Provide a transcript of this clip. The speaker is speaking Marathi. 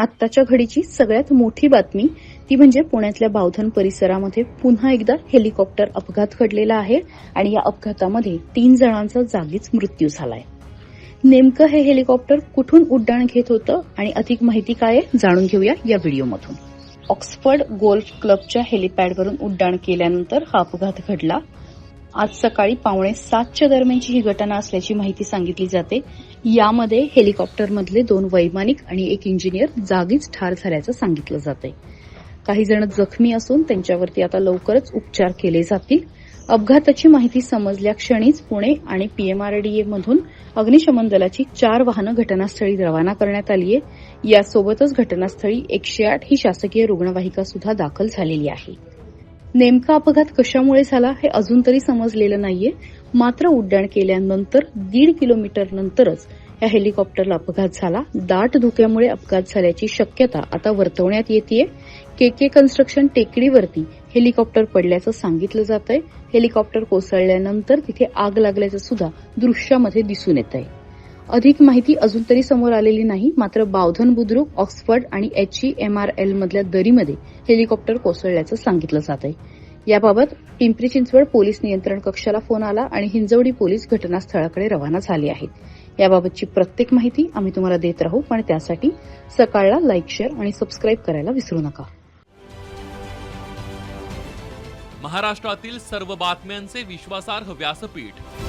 आत्ताच्या घडीची सगळ्यात मोठी बातमी ती म्हणजे पुण्यातल्या बावधन परिसरामध्ये पुन्हा एकदा हेलिकॉप्टर अपघात घडलेला आहे आणि या अपघातामध्ये तीन जणांचा जागीच मृत्यू झालाय. नेमकं हे हेलिकॉप्टर कुठून उड्डाण घेत होतं आणि अधिक माहिती काय आहे जाणून घेऊया या व्हिडिओमधून. ऑक्सफर्ड गोल्फ क्लबच्या हेलिपॅडवरून उड्डाण केल्यानंतर हा अपघात घडला. आज सकाळी पावणे सातच्या दरम्यानची ही घटना असल्याची माहिती सांगितली जाते. यामध्ये हेलिकॉप्टरमधले दोन वैमानिक आणि एक इंजिनियर जागीच ठार झाल्याचं सांगितलं जाते काही जण जखमी असून त्यांच्यावरती आता लवकरच उपचार केले जातील. अपघाताची माहिती समजल्या क्षणीच पुणे आणि पीएमआरडीए मधून अग्निशमन दलाची चार वाहनं घटनास्थळी रवाना करण्यात आली आहे यासोबतच घटनास्थळी एकशे आठ ही शासकीय रुग्णवाहिका सुद्धा दाखल झालेली आहे. नेमका अपघात कशामुळे झाला हे अजून तरी समजलेलं नाहीये. मात्र उड्डाण केल्यानंतर दीड किलोमीटर नंतरच या हेलिकॉप्टरला अपघात झाला. दाट धुक्यामुळे अपघात झाल्याची शक्यता आता वर्तवण्यात येते के के कन्स्ट्रक्शन टेकडीवरती हेलिकॉप्टर पडल्याचं सांगितलं जात आहे हेलिकॉप्टर कोसळल्यानंतर तिथे आग लागल्याचं सुद्धा दृश्यामध्ये दिसून येत आहे अधिक माहिती अजून तरी समोर आलेली नाही मात्र बावधन बुद्रुक ऑक्सफर्ड आणि एचईएमआरएल मधल्या दरीमध्ये हेलिकॉप्टर कोसळल्याचं सांगितलं जात आहे. याबाबत पिंपरी चिंचवड पोलीस नियंत्रण कक्षाला फोन आला आणि हिंजवडी पोलीस घटनास्थळाकडे रवाना झाले आहेत. याबाबतची प्रत्येक माहिती आम्ही तुम्हाला देत राहू पण त्यासाठी सकाळला लाईक शेअर आणि सबस्क्राईब करायला विसरू नका. महाराष्ट्रातील सर्व बातम्यांचे विश्वासार्ह व्यासपीठ